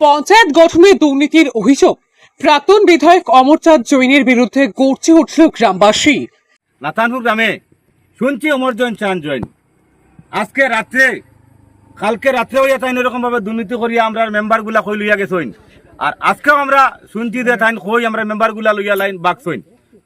পঞ্চায়েত গঠনে দুর্নীতির অভিযোগ। প্রাক্তন বিধায়ক অমরচাঁদ জৈনের বিরুদ্ধে গর্জে উঠল গ্রামবাসী। নাতানপুর গ্রামে শুনছি অমরজন চান জৈন। আজকে রাত্রে, কালকে রাত্রে হইয়া তাই এরকম ভাবে দুর্নীতি করিয়া আমরা মেম্বারগুলা কই লইয়া গেছইন। আর আজকেও আমরা শুনছি যে তাই কই আমরা মেম্বারগুলা লইয়া লাইন বাকছইন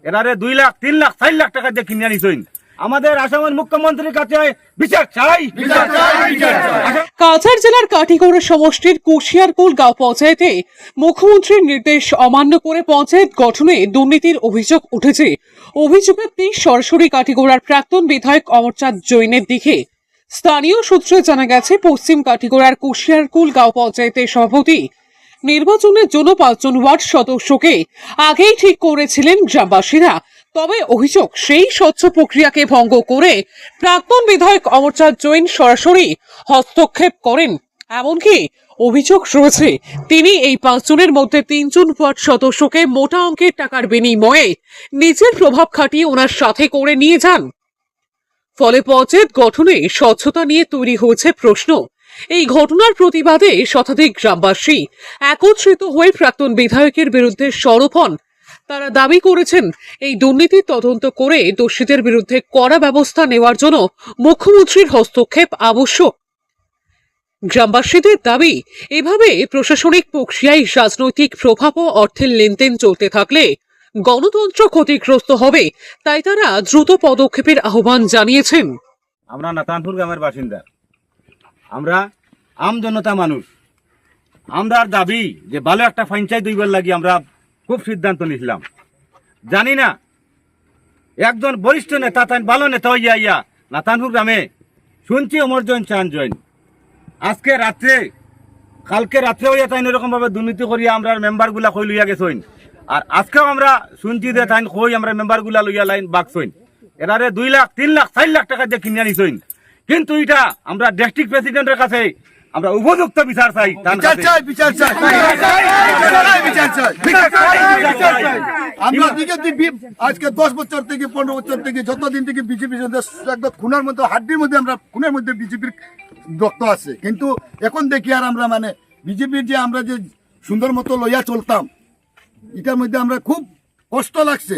এরারে দুই লাখ, তিন লাখ, চার লাখ টাকা দিয়ে কিনে আনিছইন আমাদের আসামের মুখ্যমন্ত্রীর কাছে বিচার চাই। বিচার চাই বিচার চাই। কাছাড় জেলার কাটিগড়া সমষ্টির কুশিয়ারকুল গাঁও পঞ্চায়েতে মুখ্যমন্ত্রীর নির্দেশ অমান্য করে পঞ্চায়েত গঠনে দুর্নীতির অভিযোগ উঠেছে। অভিযোগের তীর সরাসরি কাটিগড়ার প্রাক্তন বিধায়ক অমরচাঁদ জৈনের দিকে। স্থানীয় সূত্রে জানা গেছে পশ্চিম কাটিগড়ার কুশিয়ারকুল গাঁও পঞ্চায়েতের সভাপতি নির্বাচনের জন্য পাঁচজন ওয়ার্ড সদস্যকে আগেই ঠিক করেছিলেন গ্রামবাসীরা। তবে অভিযোগ, সেই স্বচ্ছ প্রক্রিয়াকে ভঙ্গ করে প্রাক্তন বিধায়ক অমরচাঁদ জৈন সরাসরি হস্তক্ষেপ করেন। এমনকি অভিযোগ রয়েছে, তিনি এই পাঁচজনের মধ্যে তিনজন ওয়ার্ড সদস্যকে মোটা অঙ্কের টাকার বিনিময়ে নিজের প্রভাব খাটিয়ে ওনার সাথে করে নিয়ে যান। ফলে পঞ্চায়েত গঠনে স্বচ্ছতা নিয়ে তৈরি হয়েছে প্রশ্ন। এই ঘটনার প্রতিবাদে শতাধিক গ্রামবাসী একত্রিত হয়ে প্রাক্তন বিধায়কের বিরুদ্ধে সরব তারা দাবি করেছেন, এই দুর্নীতির তদন্ত করে দোষীদের বিরুদ্ধে কড়া ব্যবস্থা নেওয়ার জন্য মুখ্যমন্ত্রীর হস্তক্ষেপ আবশ্যক। গ্রামবাসীদের দাবি, এভাবে প্রশাসনিক প্রক্রিয়ায় রাজনৈতিক প্রভাব ও অর্থের লেনদেন চলতে থাকলে গণতন্ত্র ক্ষতিগ্রস্ত হবে, তাই তারা দ্রুত পদক্ষেপের আহ্বান জানিয়েছেন। আমরা নাতানপুর গ্রামের বাসিন্দা। আমরা আম জনতা মানুষ। আমরা দাবি যে ভালো একটা পঞ্চায়েত দুইবার লাগি আমরা খুব সিদ্ধান্ত নিছিলাম। জানি না একজন বরিষ্ঠ নেতা তাই ভালো নেতা হইয়া ইয়া নাতানপুর গ্রামে। শুনছি অমরজন চান জৈন। আজকে রাত্রে কালকে রাত্রে হইয়া তাই এরকম ভাবে দুর্নীতি করিয়া আমরা মেম্বারগুলা কই লইয়া গেছইন। আর আজকেও আমরা শুনছি যে তাই কই আমরা মেম্বারগুলা লইয়া লাইন বাকছইন এরারে দুই লাখ তিন লাখ চার লাখ টাকা দিয়ে কিনে আনিছইন কিন্তু এটা আমরা ডিস্ট্রিক্ট প্রেসিডেন্টের কাছে আমরা উপযুক্ত বিচার চাই। বিচার চাই বিচার চাই বিচার চাই। বিচার চাই, আমরা বিজেপি আজকে দশ বছর থেকে পনেরো বছর থেকে যতদিন থেকে বিজেপি একদম খুনের মধ্যে হাড্ডির মধ্যে আমরা খুনের মধ্যে বিজেপির রক্ত আছে। কিন্তু এখন দেখি আর আমরা মানে বিজেপির যে আমরা যে সুন্দর মতো লইয়া চলতাম এটার মধ্যে আমরা খুব কষ্ট লাগছে।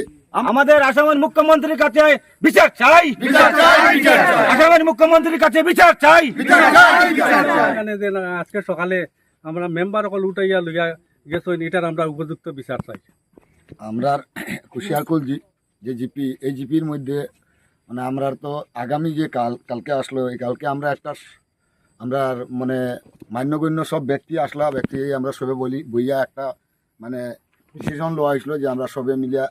আমাদের আসামের মুখ্যমন্ত্রীর কাছে বিচার চাই। বিচার চাই, বিচার চাই। আসামের মুখ্যমন্ত্রীর কাছে বিচার চাই। বিচার চাই, বিচার চাই। এখানে যে না আজকে সকালে আমরা মেম্বার অকল উঠাইয়া লইয়া গেছো এটার আমরা উপযুক্ত বিচার চাই। আমরা কুশিয়ারকুল জি- যে জিপি, এই জিপির মধ্যে মানে আমরা তো আগামী যে কাল, কালকে আসলো, এই কালকে আমরা একটা আমরা মানে মান্যগণ্য সব ব্যক্তি আসলা, ব্যক্তি আমরা সবে বলি, বইয়া একটা মানে ডিসিশন লওয়া হয়েছিল যে আমরা সবে মিলিয়া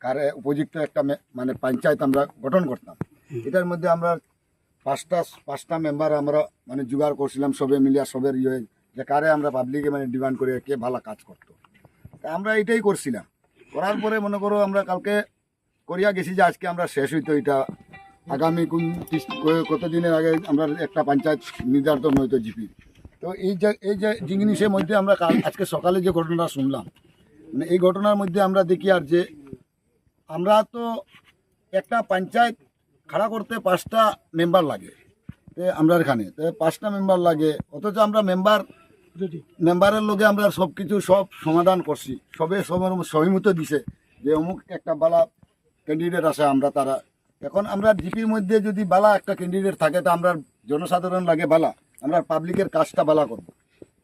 কারে উপযুক্ত একটা মানে পঞ্চায়েত আমরা গঠন করতাম। এটার মধ্যে আমরা পাঁচটা পাঁচটা মেম্বার আমরা মানে জোগাড় করছিলাম সবে মিলিয়া সবের ইয়ে যে কারে আমরা পাবলিকে মানে ডিমান্ড করে কে ভালো কাজ করতো। তা আমরা এটাই করছিলাম। করার পরে মনে করো আমরা কালকে করিয়া গেছি যে আজকে আমরা শেষ হইতো এটা। আগামী কোন কতদিনের আগে আমরা একটা পঞ্চায়েত নির্ধারণ হইতো জিপি। তো এই যে এই যে জিনিসের মধ্যে আমরা কাল আজকে সকালে যে ঘটনাটা শুনলাম মানে এই ঘটনার মধ্যে আমরা দেখি আর যে আমরা তো একটা পঞ্চায়েত খাড়া করতে পাঁচটা মেম্বার লাগে আমরা এখানে। তো পাঁচটা মেম্বার লাগে, অথচ আমরা মেম্বার মেম্বারের লগে আমরা সব কিছু সব সমাধান করছি। সবে সবার সহিমত দিছে যে অমুক একটা বালা ক্যান্ডিডেট আছে আমরা তারা। এখন আমরা জিপির মধ্যে যদি বালা একটা ক্যান্ডিডেট থাকে, তা আমরা জনসাধারণ লাগে বালা। আমরা পাবলিকের কাজটা বালা করব।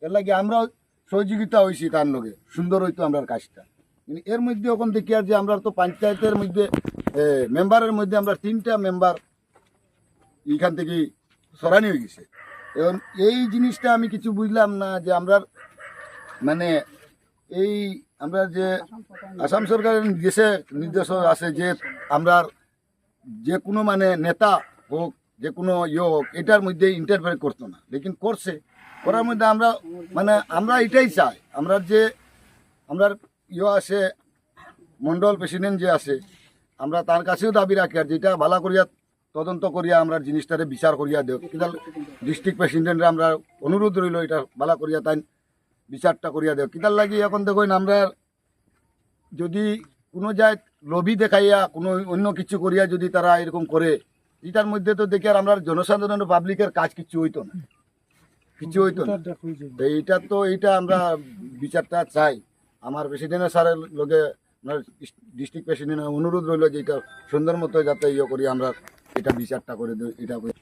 এর লাগে আমরাও সহযোগিতা হয়েছি তার লগে। সুন্দর হইতো আমরা কাজটা। কিন্তু এর মধ্যে এখন দেখি আর যে আমরা তো পঞ্চায়েতের মধ্যে মেম্বারের মধ্যে আমরা তিনটা মেম্বার এইখান থেকে সরানি হয়ে গেছে। এবং এই জিনিসটা আমি কিছু বুঝলাম না যে আমরা মানে এই আমরা যে আসাম সরকারের দেশে নির্দেশ আছে যে আমরা যে কোনো মানে নেতা হোক, যে কোনো ইয়ে হোক, এটার মধ্যে ইন্টারফেয়ার করতো না। লেকিন করছে। করার মধ্যে আমরা মানে আমরা এটাই চাই। আমরা যে আমরা ইয়ে আছে, মন্ডল প্রেসিডেন্ট যে আছে, আমরা তার কাছেও দাবি রাখি আর যেটা ভালো করিয়া তদন্ত করিয়া আমরা জিনিসটারে বিচার করিয়া কিন্তু ডিস্ট্রিক্ট প্রেসিডেন্টরা আমরা অনুরোধ রইল এটা ভালো করিয়া তাই বিচারটা করিয়া দেও। কিতার লাগি এখন দেখুন, আমরা যদি কোনো যায় লবি দেখাইয়া কোনো অন্য কিছু করিয়া যদি তারা এরকম করে, এটার মধ্যে তো দেখি আর আমরা জনসাধারণ পাবলিকের কাজ কিছু হইতো না। কিছু হইতো না। এইটা তো এইটা আমরা বিচারটা চাই। আমার প্রেসিডেন্টের স্যারের লগে ডিস্ট্রিক্ট প্রেসিডেন্টের অনুরোধ রইল যে এটা সুন্দর মতো যাতে ইয়ে করি আমরা। এটা বিচারটা করে দেবে এটা করে-